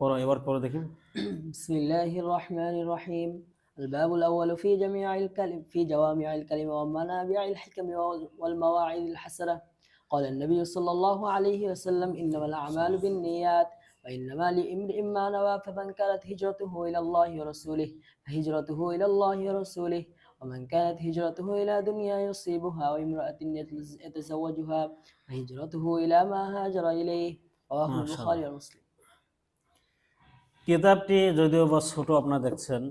পড়ো এবার পড়ো দেখি بسم الله الرحمن الرحيم الباب الأول في جميع الكلم في جوامع الكلم ومنابع الحكم وال- والمواعظ الحسنة قال النبي صلى الله عليه وسلم إنما الأعمال بالنيات وإنما لامرئ ما نوى فمن كانت هجرته إلى الله ورسوله فهجرته إلى الله ورسوله ومن كانت هجرته إلى دنيا يصيبها وامرأة يتز- يتزوجها فهجرته إلى ما هاجر إليه رواه ما شاء البخاري ومسلم কিতাবটি যদিও বা ছোট আপনারা দেখছেন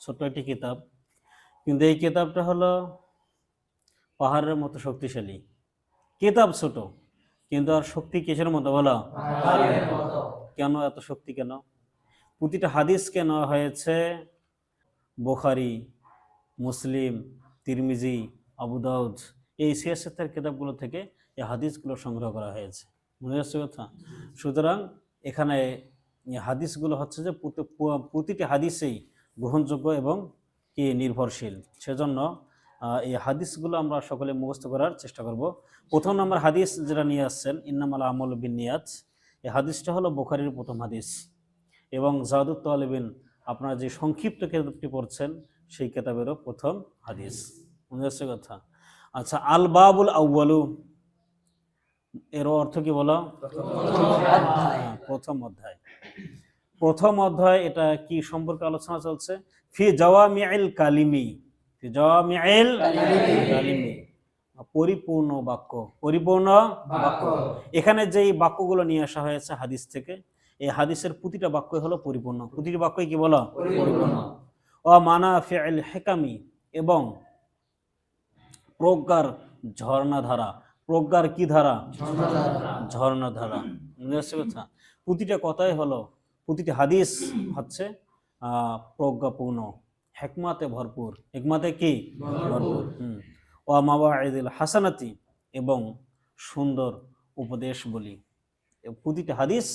ছোট্ট একটি কিতাব কিন্তু এই কিতাবটা হলো পাহাড়ের মতো শক্তিশালী। কিতাব ছোট কিন্তু আর শক্তি কিসের মতো বলো? কেন এত শক্তি কেন? প্রতিটা হাদিস কেন হয়েছে বোখারি মুসলিম তিরমিজি আবু দাউদ এই সিয়াসতের কিতাবগুলো থেকে এই হাদিসগুলো সংগ্রহ করা হয়েছে। মনে যাচ্ছে কথা? সুতরাং এখানে হাদিসগুলো হচ্ছে যে প্রতিটি হাদিসেই গ্রহণযোগ্য এবং কি নির্ভরশীল। সেজন্য এই হাদিসগুলো আমরা সকলে মুখস্থ করার চেষ্টা করব। প্রথম নম্বর হাদিস যেটা নিয়ে আসছেন ইন্নামাল আমল বিন নিয়াজ এই হাদিসটা হলো বোখারির প্রথম হাদিস। এবং জাদুত তালেবিন আপনারা যে সংক্ষিপ্ত কিতাবটি পড়ছেন সেই কেতাবেরও প্রথম হাদিস। মনে কথা? আচ্ছা আল বাবুল আউ্বালু এর অর্থ কি বলো? হ্যাঁ, প্রথম অধ্যায়। প্রথম অধ্যায় এটা কি সম্পর্কে আলোচনা চলছে? ফি জাওয়ামিআল কালিমি। ফি জাওয়ামিআল কালিমি। পরিপূর্ণ বাক্য। পরিপূর্ণ বাক্য। এখানে যেই বাক্যগুলো নিয়ে আসা হয়েছে হাদিস থেকে এই হাদিসের প্রতিটা বাক্য হলো পরিপূর্ণ। প্রতিটি বাক্যই কি বলো? পরিপূর্ণ। ও মানা হেকামি এবং প্রজ্ঞার ঝর্ণা ধারা প্রজ্ঞার কি ধারা? ঝর্ণা ধারা বুঝতে কথা প্রতিটা কথাই হলো প্রতিটি হাদিস হচ্ছে আহ, প্রজ্ঞাপূর্ণ হেকমাতে ভরপুর। হেকমাতে কি? ভরপুর। হুম। ও মাবাইদুল হাসানাতি এবং সুন্দর উপদেশ বলি। প্রতিটি হাদিস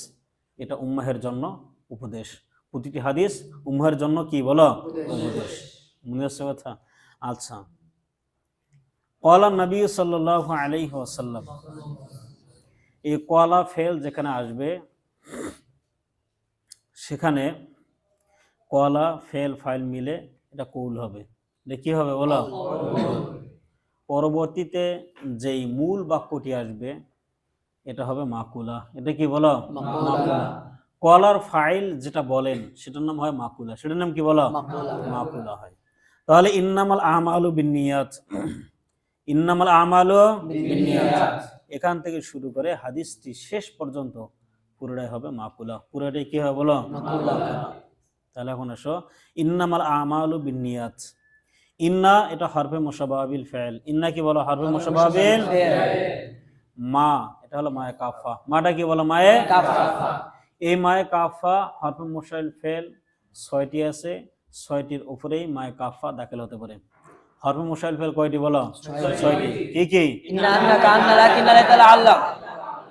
এটা উম্মাহের জন্য উপদেশ। প্রতিটি হাদিস উম্মাহের জন্য কি বলো? উপদেশ। মনে হচ্ছে কথা? আচ্ছা। কলা নবী সাল্লাহ আলাইহি ওয়াসাল্লাম এই কলা ফেল যেখানে আসবে সেখানে কলা ফেল ফাইল মিলে এটা কৌল হবে। এটা কি হবে বলো? পরবর্তীতে যেই মূল বাক্যটি আসবে এটা হবে মাকুলা। এটা কি বলো? মাকুলা। কলার ফাইল যেটা বলেন সেটার নাম হয় মাকুলা। সেটার নাম কি বলো? মাকুলা। হয়। তাহলে ইন্নামাল আমালু বিনিয়াত। ইন্নামাল আমালু বিনিয়াত। এখান থেকে শুরু করে হাদিসটি শেষ পর্যন্ত পুরোটাই হবে মাকুলা। পুরোটাই কি হবে বলো? তাহলে এখন এসো ইন্নামাল আমালু বিনিয়াত ইন্না এটা হরফে মোশাবাবিল ফেল। ইন্না কি বলো? হরফে মোশাবাবিল মা এটা হলো মায়ে কাফা। মাটা কি বলো? মায়ে এই মায়ে কাফা হরফে মোশাইল ফেল ছয়টি আছে। ছয়টির উপরেই মায়ে কাফা দাখিল হতে পারে। হরফে মোশাইল ফেল কয়টি বলো? ছয়টি। কি কি?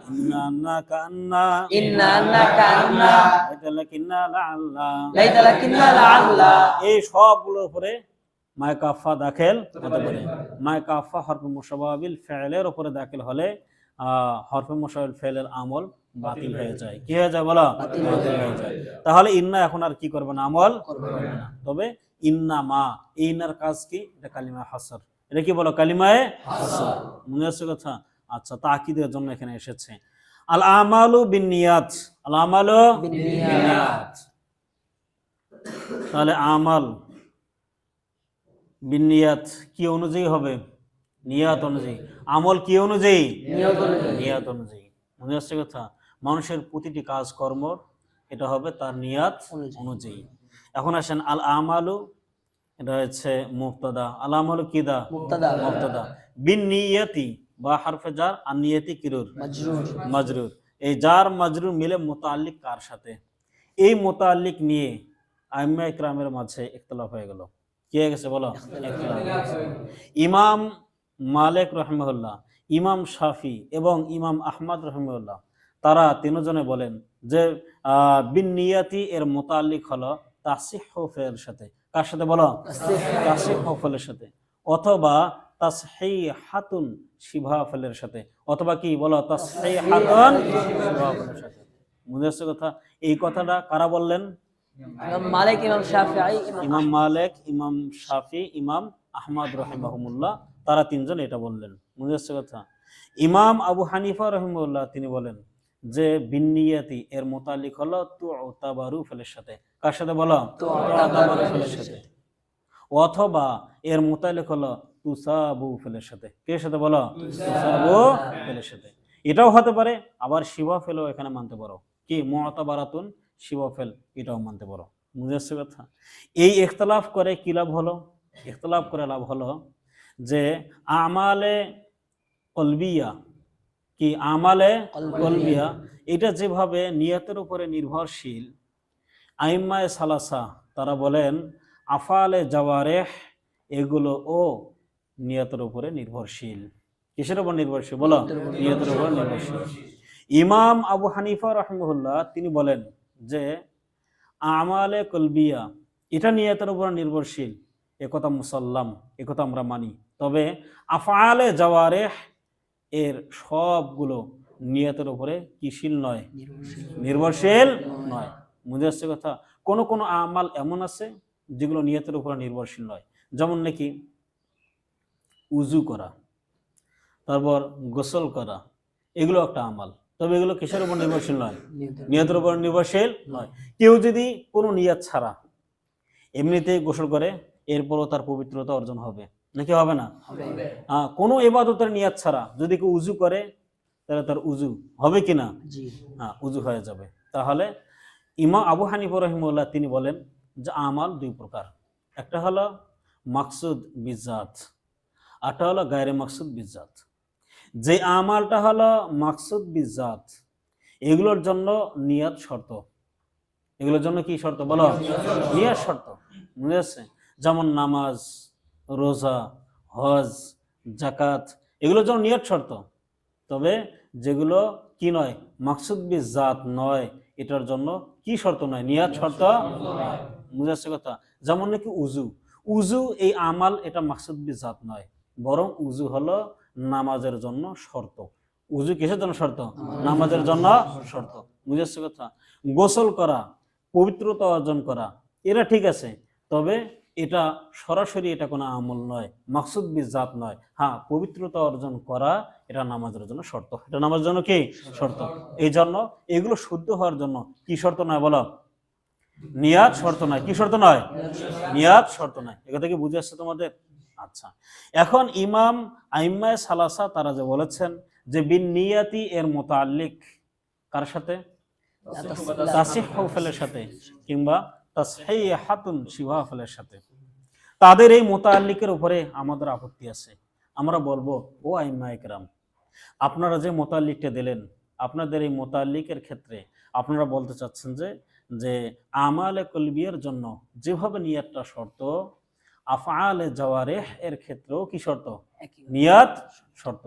إن أنك أن لكن ليت لعل ইন্না আন্নাকা আন্না إن أنك أن এটা লাকিন্না লাআল্লা ليت لكن لعل এই সবগুলোর উপরে মায় কাফা দাখিল হতে পারে মায় কাফা হরফে মুশাবাবিল ফেলের উপরে দাখিল হলে আহ, হরফে মুশাবাবিল ফেলের আমল বাতিল হয়ে যায় কি হয়ে যায় বলো বাতিল হয়ে যায় তাহলে ইন্না এখন আর কি করবে না আমল করবে না তবে ইন্না মা এই ইন্নার কাজ কি এটা কালিমা হাসর এটা কি বলো কালিমায়ে হাসর মনে আছে কথা আচ্ছা তাকিদের জন্য এখানে এসেছে। আল আমালু বিনিয়াত আল আমালু বিনিয়াত তাহলে আমাল বিনিয়াত কি অনুযায়ী হবে? নিয়াত অনুযায়ী। আমল কি অনুযায়ী? নিয়াত অনুযায়ী। মনে আসছে কথা? মানুষের প্রতিটি কাজ কর্ম এটা হবে তার নিয়াত অনুযায়ী। অনুযায়ী। এখন আসেন আল আমালু এটা হচ্ছে মুক্তদা আল আমালু কিদা মুক্তাদা মুক্তদা বিন নিয়াতি। বা হারফে জার আর নিয়তি কিরুর? মজরুর। এই জার মাজরুর মিলে মোতাল্লিক কার সাথে? এই মোতাল্লিক নিয়ে আইম্মা ইকরামের মাঝে ইখতলাফ হয়ে গেল। কি হয়ে গেছে বলো? ইমাম মালিক রহমউল্লাহ ইমাম শাফি এবং ইমাম আহমদ রহমউল্লাহ তারা তিনজনে বলেন যে আহ, বিন নিয়াতি এর মোতাল্লিক হলো তাসিহ ফের সাথে। কার সাথে বলো? তাসিহ ফেলের সাথে। অথবা তাসহি হাতুন শিভা ফেলের সাথে। অথবা কি বলো? তাসহি হাতুন শিভা ফেলের সাথে। বুঝে আসছে কথা? এই কথাটা কারা বললেন? ইমাম মালিক ইমাম ইমাম ইমাম মালিক ইমাম শাফি ইমাম আহমদ রহিমাহমুল্লাহ তারা তিনজন এটা বললেন। বুঝে আসছে কথা? ইমাম আবু হানিফা রহিমুল্লাহ তিনি বলেন যে বিনিয়াতি এর মোতালিক হলো তু তাবারু ফেলের সাথে। কার সাথে বলো? ফেলের সাথে। অথবা এর মোতালিক হলো তুসাবু ফেলের সাথে। কে সাথে বলো? তুসাবু। ফেলের সাথে। এটাও হতে পারে আবার শিবা ফেলও এখানে মানতে পারো। কি? মতাবারাতুন শিবা ফেল এটাও মানতে পারো। বুঝে আসছে কথা? এই ইখতলাফ করে কি লাভ হলো? ইখতলাফ করে লাভ হলো যে আমালে কলবিয়া কি আমালে কলবিয়া এটা যেভাবে নিয়তের উপরে নির্ভরশীল আইম্মায় সালাসা তারা বলেন আফালে জাওয়ারেহ এগুলো ও নিয়তের উপরে নির্ভরশীল। কিসের উপর নির্ভরশীল? বলো। নিয়তের উপর নির্ভরশীল। ইমাম আবু হানিফা রহমুল্লাহ তিনি বলেন যে আমালে কলবিয়া এটা নিয়তের উপর নির্ভরশীল। একথা মুসাল্লাম একথা আমরা মানি। তবে আফালে জাওয়ারেহ এর সবগুলো নিয়তের উপরে কিশীল নয়? নির্ভরশীল। নয়। বুঝে আসছে কথা? কোন কোন আমাল এমন আছে যেগুলো নিয়তের উপর নির্ভরশীল নয়। যেমন নাকি উজু করা তারপর গোসল করা এগুলো একটা আমাল। তবে এগুলো কিসের উপর নির্ভরশীল নয়? নিয়তের উপর নির্ভরশীল নয়। কেউ যদি কোনো নিয়ত ছাড়া এমনিতেই গোসল করে এরপরও তার পবিত্রতা অর্জন হবে। নাকি হবে না? হ্যাঁ কোনো এবাদতের নিয়াত ছাড়া যদি কেউ উজু করে তাহলে তার উজু হবে কি না? হ্যাঁ উজু হয়ে যাবে। তাহলে ইমা আবু হানিফ রহিমুল্লাহ তিনি বলেন যে আমাল দুই প্রকার। একটা হলো মাকসুদ বিজাত আরটা হলো গায়রে মাকসুদ বিজাত। যে আমালটা হলো মাকসুদ বিজাত, এগুলোর জন্য নিয়াত শর্ত। এগুলোর জন্য কি শর্ত বলো? নিয়াত শর্ত। বুঝে যাচ্ছে যেমন নামাজ, রোজা, হজ জাকাত এগুলোর জন্য নিয়ত শর্ত। তবে যেগুলো কি নয়? মাকসুদ বি জাত নয়, এটার জন্য কি শর্ত নয়? নিয়াত শর্ত বুঝে আসছে কথা? যেমন নাকি উজু। উজু, এই আমাল, এটা মাকসুদ বি জাত নয়। বরং উজু হলো নামাজের জন্য শর্ত। উজু কিসের জন্য শর্ত? নামাজের জন্য শর্ত। বুঝে আসছে কথা? গোসল করা পবিত্রতা অর্জন করা এরা ঠিক আছে। তবে এটা সরাসরি এটা কোনো আমল নয়। মাকসুদ জাত নয়। হ্যাঁ পবিত্রতা অর্জন করা এটা নামাজের জন্য শর্ত। এটা নামাজের জন্য কি? শর্ত। এই জন্য এগুলো শুদ্ধ হওয়ার জন্য কি শর্ত নয় বলো? নিয়াত শর্ত নয়। কি শর্ত নয়? নিয়াত শর্ত। নয়। এখান থেকে বুঝে আসছে তোমাদের? আচ্ছা। এখন ইমাম আইম্মায় সালাসা তারা যে বলেছেন যে বিন নিয়াতি এর মোতাল্লিক কার সাথে? সাথে কিংবা তাসহিহাতুন শিবা ফেলের সাথে। তাদের এই মোতাল্লিকের উপরে আমাদের আপত্তি আছে। আমরা বলব, ও আইম্মা একরাম আপনারা যে মোতাল্লিকটা দিলেন, আপনাদের এই মোতাল্লিকের ক্ষেত্রে আপনারা বলতে চাচ্ছেন যে যে আমালে কলবিয়ার জন্য যেভাবে নিয়াতটা শর্ত আফআলে জওয়ারেহ এর ক্ষেত্রেও কি শর্ত? নিয়াত শর্ত।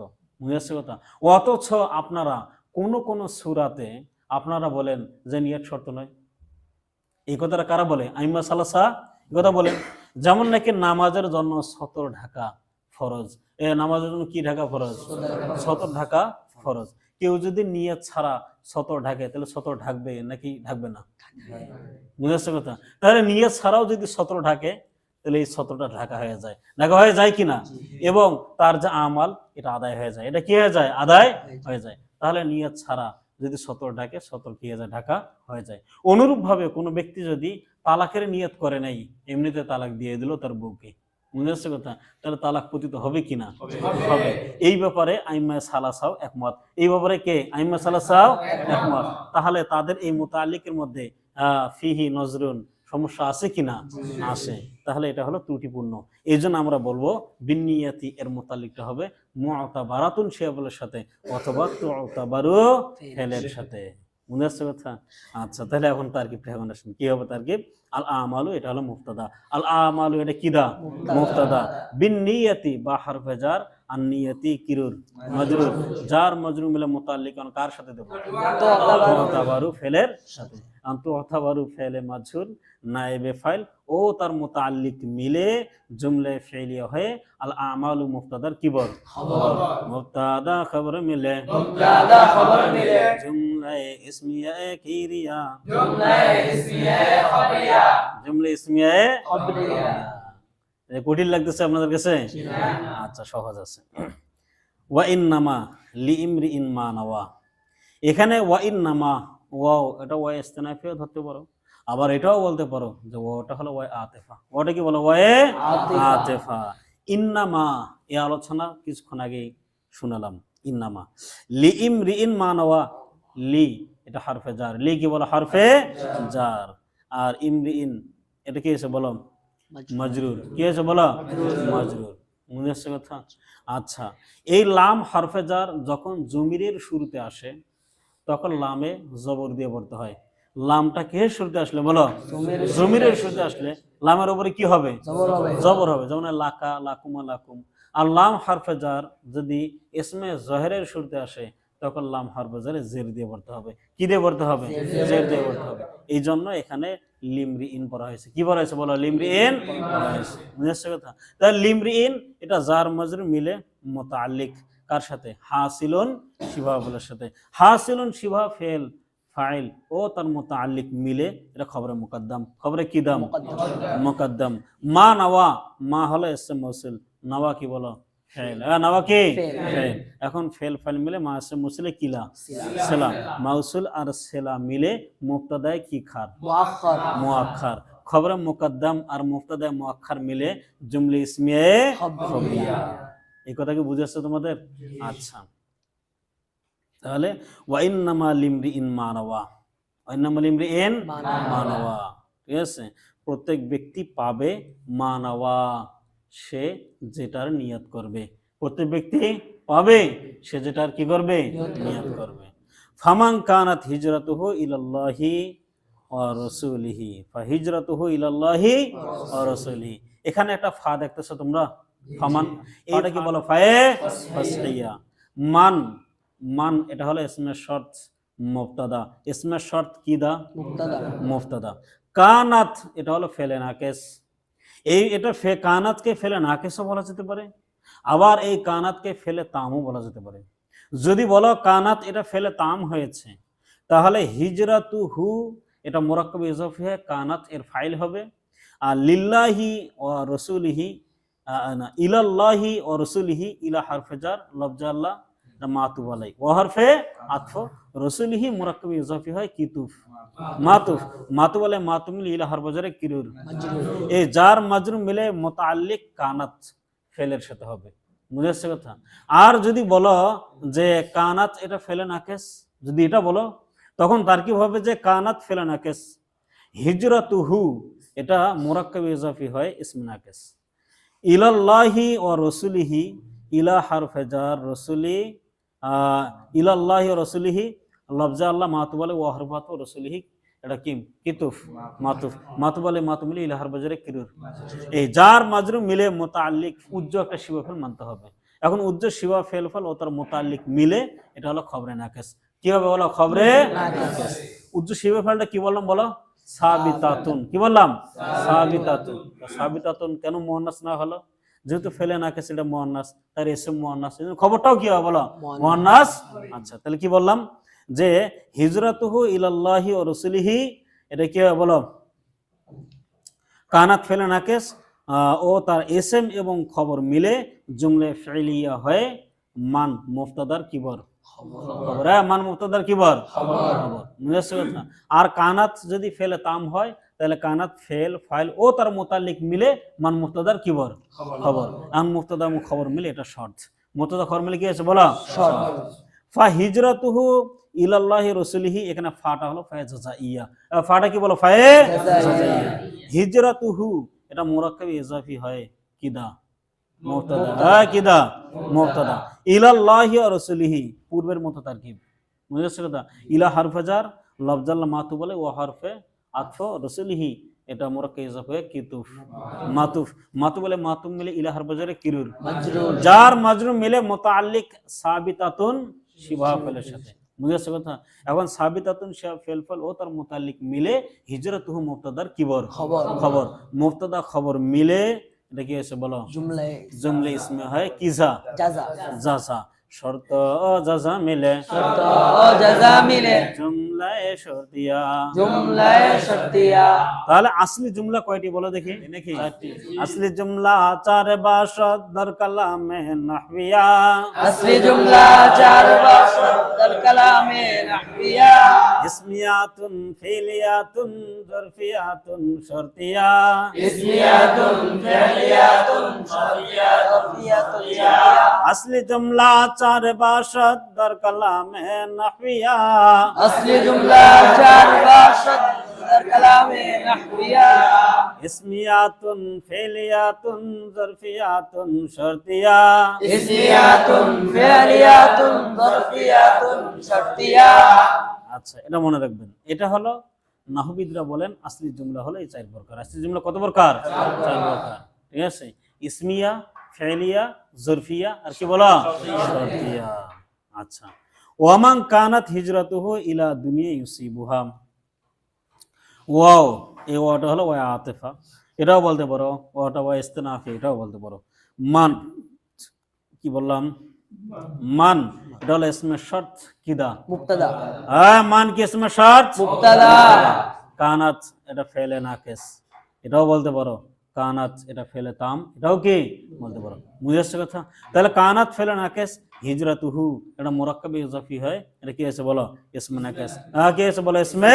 কথা। অথচ আপনারা কোন কোন সুরাতে আপনারা বলেন যে নিয়াত শর্ত নয়। এই কথাটা কারা বলে? আইমা সালাসা এই কথা বলেন। যেমন নাকি নামাজের জন্য সতর ঢাকা ফরজ। এ নামাজের জন্য কি ঢাকা ফরজ? সতর ঢাকা ফরজ। কেউ যদি নিয়াত ছাড়া সতর ঢাকে তাহলে সতর ঢাকবে নাকি ঢাকবে না? বুঝে কথা। তাহলে নিয়ত ছাড়াও যদি সতর ঢাকে তাহলে এই সতরটা ঢাকা হয়ে যায়। ঢাকা হয়ে যায় কিনা? এবং তার যে আমাল এটা আদায় হয়ে যায়। এটা কি হয়ে যায়? আদায় হয়ে যায়। তাহলে নিয়ত ছাড়া যদি সতর ডাকে সতর কি হয়ে যায়? ঢাকা হয়ে যায়। অনুরূপভাবে কোনো ব্যক্তি যদি তালাকের নিয়ত করে নাই এমনিতে তালাক দিয়ে দিল তার বউকে। মনে কথা? তাহলে তালাক পতিত হবে কিনা? হবে। এই ব্যাপারে আইম্মা সালাসাও একমত। এই ব্যাপারে কে? আইম্মা সালাসাও একমত। তাহলে তাদের এই মোতালিকের মধ্যে আহ, ফিহি নজরুন সমস্যা আছে কিনা? আছে। তাহলে এটা হলো ত্রুটিপূর্ণ। এই জন্য আমরা বলব বিনিয়াতি এর মোতালিকটা হবে মতা বারাতুন শিয়াবলের সাথে অথবা তুআতাবারু ফেলের সাথে। মনে আসছে কথা? আচ্ছা তাহলে এখন তারকিবটা রেকমেন্ডেশন কি হবে তারকিব? আল আমালু এটা হলো মুফতাদা। আল আমালু এটা কিদা মুফতাদা। বিনিয়াতি বা হারফেজার আন্নিয়াতি কিরুর মজরুর যার মজরুর মিলে মোতাল্লিক কার সাথে দেবো? মোতাবারু ফেলের সাথে। আন্তু অথাবারু ফেলে মাজহুর নায়েবে ফাইল ও তার মোতাল্লিক মিলে জুমলে ফেলিয়া হয়ে আল আমালু মুফতাদার কিবর। মুফতাদা খবর মিলে। জুমলে ইসমিয়া কিরিয়া জুমলে ইসমিয়া এ কঠিন লাগতেছে আপনাদের কাছে? আচ্ছা সহজ আছে। ওয়া ইন নামা লি ইমরি ইন মা নাওয়া। এখানে ওয়া ইন নামা ওয়াও এটা ওয়া ইস্তেনাফিও ধরতে পারো। আবার এটাও বলতে পারো যে ওটা হলো ওয়াই আতেফা। ওটা কি বলো? ওয়াই আতিফা। ইন্নামা এই আলোচনা কিছুক্ষণ আগেই শুনালাম। ইন্নামা। লি ইমরি ইন মা নাওয়া। লি এটা হারফে জার। লি কি বলো? হারফে জার। আর ইমরি ইন এটা কি এসে বলো? মজরুর। কি হয়েছে বলো? মজরুর। মনে হচ্ছে কথা? আচ্ছা এই লাম হরফে জার যখন জমিরের শুরুতে আসে তখন লামে জবর দিয়ে পড়তে হয়। লামটা কে শুরুতে আসলে বলো? জমিরের শুরুতে আসলে। লামের উপরে কি হবে? জবর হবে। যেমন লাকা লাকুমা লাকুম। আর লাম হরফে জার যদি ইসমে জহেরের শুরুতে আসে তখন লাম হরফে জারে দিয়ে পড়তে হবে। কি দিয়ে পড়তে হবে? জের দিয়ে পড়তে হবে। এই জন্য এখানে লিমরি ইন পড়া হয়েছে। কি পড়া হয়েছে বলো? লিমরি ইন পড়া হয়েছে। কথা? তাহলে লিমরি ইন এটা জার মজর মিলে মোতাল্লিক কার সাথে? হাসিলুন শিভাবুলের সাথে। হাসিলুন শিভা ফেল ফাইল ও তার মোতাল্লিক মিলে এটা খবরে মুকদ্দম। খবরে কি দাম? মুকদ্দম। মা নওয়া মা হলো এসে মৌসুল নওয়া কি বলো? ফেল। নওয়া কি? ফেল। ফেল। এখন ফেল ফাইল মিলে মা এসে মুসলে কিলা? সেলা মাউসুল আর সেলা মিলে মুক্তদায় কি খার? মুআখার খবরে মুকদ্দম আর মুক্তদায় মুআখার মিলে জুমলে ইসমিয়ে এই কথা কি বুঝেছ তোমাদের? আচ্ছা। তাহলে ওয়াইন্নামা লিমরি ইন মানওয়া। ওয়াইন্নামা লিমরি ইন মানওয়া। ঠিক আছে? প্রত্যেক ব্যক্তি পাবে মানওয়া। সে যেটার নিয়ত করবে। প্রত্যেক ব্যক্তি পাবে সে যেটার কি করবে? নিয়ত করবে। ফামান কানাত হিজরাতুহু ইলাল্লাহি ওয়া রাসূলিহি ফা হিজরাতুহু ইলাল্লাহি ওয়া রাসূলিহি এখানে একটা ফা দেখতেছো তোমরা? ফামান এটা কি বলো? ফায়ে ফাসলিয়া। মান মান এটা হলো ইসমে শর্ত মুবতাদা। ইসমে শর্ত কি দা? মুক্তাদা মুফতাদা কানাত এটা হলো ফেলে নাকেস এই এটা ফে, কানাতকে ফেলে নাকেসও বলা যেতে পারে। আবার এই কানাতকে ফেলে তামও বলা যেতে পারে। যদি বলো কানাত এটা ফেলে তাম হয়েছে, তাহলে হিজরাতু হু, এটা মোরাক্কব ইজফি হয় কানাত এর ফাইল হবে। আর লিল্লাহি ও রসুলিহি ইলাল্লাহি ও রসুলিহি ইলা হারফেজার লফজা আল্লাহ মাতুব আলাই ও হরফে আতফ হয় কিতুফ। মাতুফ। মাতুব আলাই মাতুম ইলা কিরুর। যার মাজরুম মিলে মোতাল্লিক কানাত ফেলের সাথে হবে। কথা? আর যদি বলো যে কানাত এটা ফেলে নাকেস যদি এটা বলো, তখন তার কি হবে যে কানাত ফেলে নাকেস হিজরাতুহু, এটা মোরাক্কাব ইজাফি হয় ইসমে নাকেস ইলাল্লাহি ও রসুলিহি, ইলা হারফেজার রসুলি ইলাল্লাহি রসুলিহি, লফজা আল্লাহ মাতুব আলাই ও হরফাত ও রসুলিহি, এটা কি? কিতুফ মাতুফ। মাতুব আলাই মাতুব মিলে ইলা বাজারে কিরুর? এই যার মাজরুম মিলে মোতাল্লিক উজ্জ একটা শিবা ফেল মানতে হবে। এখন উজ্জ শিবা ফেল ফল ও তার মোতাল্লিক মিলে, এটা হলো খবরে নাকেস কি হবে বলো? খবরে উজ্জ শিবা ফেলটা কি বললাম বলো? সাবিতাতুন। কি বললাম? সাবিতাতুন। সাবিতাতুন কেন মোহনাস না হলো? যেহেতু ফেলে নাকেস এটা মোহনাস তার এসে মোহনাস খবরটাও কি হবে বলো? মোহনাস আচ্ছা তাহলে কি বললাম? যে হিজরাতুহু ইলাল্লাহি ও রসুলিহি এটা কি হবে বলো? কানাত ফেলে নাকেস আহ, ও তার এসএম এবং খবর মিলে জুমলে ফেলিয়া হয়ে মান মুফতাদার কিবর। খবর। হ্যাঁ মান মুফতাদার কিবর। খবর? আর কানাত যদি ফেলে তাম হয় তাহলে কানাত ফেল ফাইল ও তার মোতালিক মিলে মান মুফতাদার কিবর? খবর। আন মুফতাদা খবর মিলে এটা শর্ট মুফতাদা খবর মিলে কি আছে বলো। শর্ট ফা হিজরাতুহু ইলাল্লাহি রাসূলিহি এখানে ফাটা হলো ফায়ে জাজাইয়া ফাটা কি বলো? ফায়ে হিজরাতুহু এটা মুরাক্কাব ইজাফি হয় কিদা? মুবতাদা হ্যাঁ কিদা? মুবতাদা ইলাল্লাহি ওয়া রাসূলিহি পূর্বের মতো তারকিব। বুঝেছ কথা? ইলা হারফাজার লফজাল্লা মাতু বলে ও হরফে আতফ রাসূলিহি এটা হয়ে কিতুফ। মাতুফ। মাতু বলে মাতুম মিলে ইলাহার বাজারে কিরুর। যার মাজরু মিলে মোতাল্লিক সাবিতাতুন শিবা ফেলের সাথে। বুঝে আসছে কথা? এখন সাবিতাতুন শিবা ফেলফল ও তার মোতাল্লিক মিলে হিজরতুহু মুবতাদার কিবর। খবর। খবর। মুবতাদা খবর মিলে এটা কি হয়েছে বলো? জুমলে জুমলে ইসমে হয় কিজা। জাজা। জাসা শর্ত জাজা মিলে। শর্ত জাজা মিলে। জুমলায়ে শর্তিয়া জুমলায়ে শর্তিয়া তাহলে আসলি জুমলা কয়টি বলো দেখি? নাকি আসলি জুমলা চার বা শব্দর কালামে নাহবিয়া। আসলি জুমলা চার বা শব্দর কালামে নাহবিয়া। ইসমিয়াতুন ফিলিয়াতুন জরফিয়াতুন শর্তিয়া। ইসমিয়াতুন ফিলিয়াতুন শর্তিয়া। আসলি জুমলা চার বাসদ দর কালামে আসলি জুমলা চার ইসমিয়াতুন ফেলিয়াতুন জরফিয়াতুন শর্তিয়া। ইসমিয়াতুন ফেলিয়াতুন শর্তিয়া। আচ্ছা এটা মনে রাখবেন। এটা হলো নাহবিদরা বলেন আসলি জুমলা হলো এই চার প্রকার। আসলি জুমলা কত প্রকার। চার প্রকার। ঠিক আছে? ইসমিয়া ফেলিয়া জুরফিয়া আর কি আচ্ছা। ওয়ামাং কানাত ইলা দুনিয়া ওয়াও এই ওয়াটা হলো ওয়া আতেফা। এটাও বলতে পারো ওয়াটা ওয়া ইস্তেনাফি এটাও বলতে পারো। মান কি বললাম? মান এটা ইসমে শর্ত কিদা? মুক্তাদা হ্যাঁ মান কি ইসমে শর্ত? মুক্তাদা কানাত এটা ফেলে নাকেস এটাও বলতে পারো। কানাত এটা ফেলে তাম এটাও কি? বলতে পারো। বুঝে আসছে কথা? তাহলে কানাত ফেলে নাকেস হিজরা তুহু এটা মোরাক্কাবি ইজাফি হয়। এটা কি আছে বলো? ইসমে নাকেস হ্যাঁ কি আছে বলো ইসমে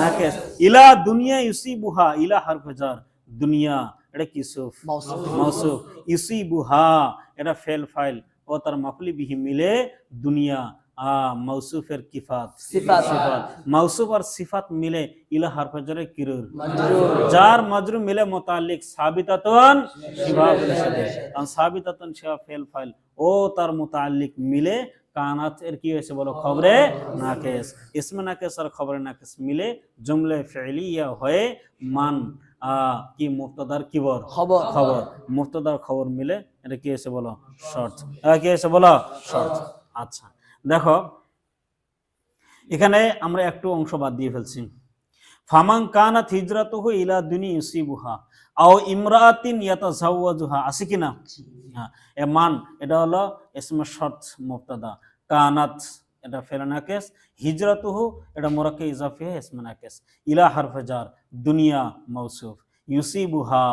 নাকেস ইলা দুনিয়া ইউসি বুহা ইলা হারফজার। দুনিয়া এটা কিসুফ মৌসুফ ইউসিবুহা এটা ফেল ফাইল। ও তার মাফলি বিহি মিলে দুনিয়া। মৌসুফের কিফাত। সিফাত। মৌসুফ আর সিফাত মিলে ইলা হারফের জন্য কিরুর যার মাজরু মিলে মোতালিক সাবিতাতন শিবাব কারণ সাবিতাতন শিবা ফেল ফাইল। ও তার মোতালিক মিলে কানাত এর কি হয়েছে বলো? খবরে নাকেস ইসমে নাকেস আর খবরে নাকেস মিলে জুমলে ফেলি ইয়া হয়ে মান কি মুফতদার কিবর? খবর। খবর। মুফতদার খবর মিলে এটা কি হয়েছে বলো? শর্ট। কি হয়েছে বলো? শর্ট। আচ্ছা। দেখো, এখানে আমরা একটু অংশ বাদ দিয়ে ফেলছি। ফামাং কানাত হিজরাতুহু ইলা দুনি ইউসিবুহা, আও ইমরাতিন ইয়াতাজাওয়াজুহা, আছে কি না? হ্যাঁ এ মান, এটা হলো ইসমে শর্ট মুবতাদা। কানাত, এটা ফেলানাকেস হিজরাতুহু, এটা মোরাক্কে ইজাফি হয় ইসমে নাকেস ইলা হারফে জার, দুনিয়া মৌসুফ ইউসিবুহা,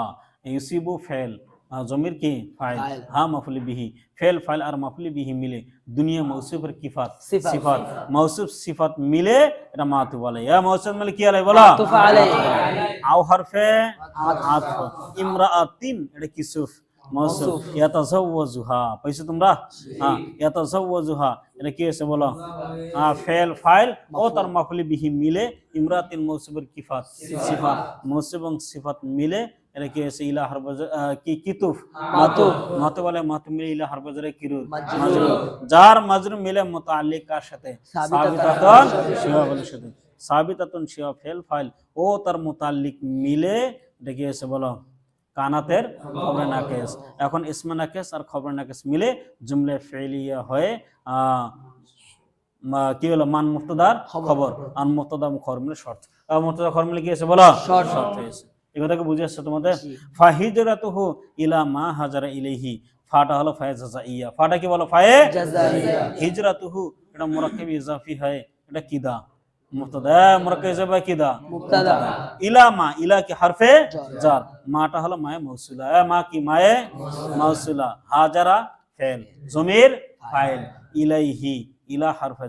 ইউসিবু ফেল। ज़मीर की फ़ाइल हाँ मफल बिही फेल फ़ाइल और मफली बिही मिले दुनिया मौसू पर किफात सिफात। मौसू सिफात मिले रमात वाले। या मौसू मिले किया ले बोला? आओ हरफे आतफ। इमरातिन एडे किसुफ मौसूफ। या तजव्वजुहा पैसे तुमरा? हाँ। या तजव्वजुहा এটা কি হয়েছে বলো ফেল ফাইল ও তার মাফলি বিহি মিলে ইমরাতিন মৌসুবের কিফাত সিফাত মৌসুব এবং সিফাত মিলে এটা কি আছে ইলা হারবাজার কি কিতুফ? মাতুফ। মাতু বলে মাতু মিলে ইলা হারবাজারে কিরুর? মাজরুর। মাজরুর যার মাজরু মিলে মুতাআল্লিক কার সাথে। সাবিতাতান। সাবিতাতান শিবা বলের সাথে। সাবিতাতুন শিবা ফেল ফাইল। ও তার মুতাল্লিক মিলে এটা কি আছে বলো কানাতের খবর নাকেস এখন ইসমে নাকেস আর খবর নাকেস মিলে জুমলে ফেলিয়া হয়ে কি হলো? মান মুক্তদার খবর। আর মুক্তদা খবর মিলে শর্ট আর মুক্তদা খবর মিলে কি আছে বলো? শর্ট। শর্ট হয়েছে। এ কথাকে বুঝে আসছে তোমাদের? ফাহিজরা তো ইলা মা হাজারা ইলেহি ফাটা হলো ফায়ে জাজা ইয়া ফাটা কি বলো? ফায়ে হিজরা তুহু এটা মোরাক্কেব ইজাফি হয়। এটা কিদা? জমির ফাইল। ইলাইহি। ইলা হারফে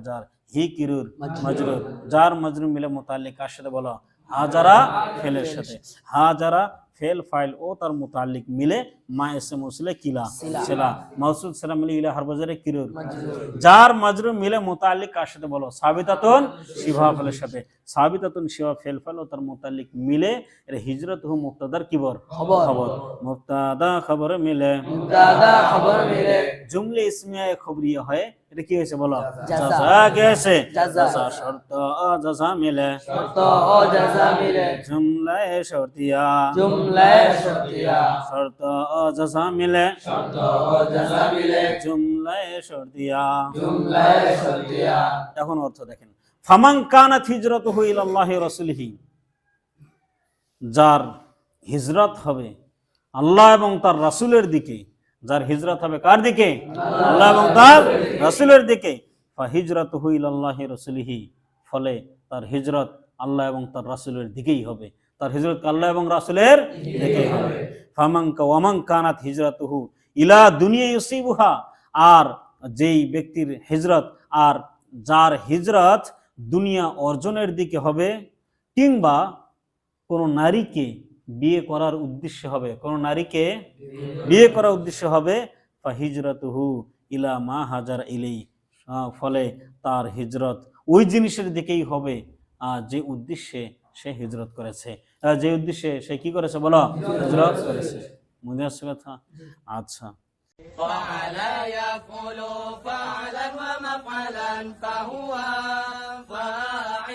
হি কিরুর? মজরুর। জার মজরুর মিলে মুতাল্লিকার সাথে বলো? হাজারা ফেলের সাথে। হাজারা ফেল ফাইল ও তার মোতালিক মিলে মা এসে মুসলে কিলা সেলা। মাহসুদ সেলাম মিলে ইলা হরবাজারে কিরুর। যার মাজরু মিলে মোতালিক কার সাথে বলো? সাবিতাতুন শিভা ফেলের সাথে। সাবিতাতুন শিভা ফেল ফাইল ও তার মোতালিক মিলে এর হিজরত হু মুক্তাদার কিবর? খবর। মুক্তাদা খবর মিলে। মুক্তাদা খবর মিলে। জুমলে ইসমিয়া খবরিয়া হয় এটা কি হয়েছে বলো? কি হয়েছে? শর্ত জাযা মিলে। শর্ত ও মিলে। জুমলায় শর্তিয়া জুমলায় শর্তিয়া শর্ত জাযা মিলে। শর্ত ও মিলে। জুমলায় শর্তিয়া জুমলায় শর্তিয়া এখন অর্থ দেখেন। ফামাং কানাত হিজরতুহু ইলাল্লাহি রাসূলিহি। যার হিজরত হবে আল্লাহ এবং তার রাসূলের দিকে যার হিজরত হবে কার দিকে? আল্লাহ এবং তার রাসূলের দিকে। ফা হিজরতুহু আল্লাহ রাসূলিহি। ফলে তার হিজরত আল্লাহ এবং তার রাসূলের দিকেই হবে। তার হিজরত আল্লাহ এবং রাসূলের দিকেই হবে। ফামাং কা ওয়ামাং কানাত হিজরতুহু ইলা দুনিয়া ইউসিবুহা। আর যেই ব্যক্তির হিজরত আর যার হিজরত দুনিয়া অর্জনের দিকে হবে, কিংবা কোনো নারীকে বিয়ে করার উদ্দেশ্য হবে কোনো নারীকে বিয়ে করার উদ্দেশ্য হবে ফা হিজরতুহু ইলা মা হাজার ইলেই আহ, ফলে তার হিজরত ওই জিনিসের দিকেই হবে আহ, যে উদ্দেশ্যে সে হিজরত করেছে আহ, যে উদ্দেশ্যে সে কি করেছে বলো হিজরত করেছে মনে আসছে কথা আচ্ছা فعل يفعل فعلا ومفعلا فهو فاعل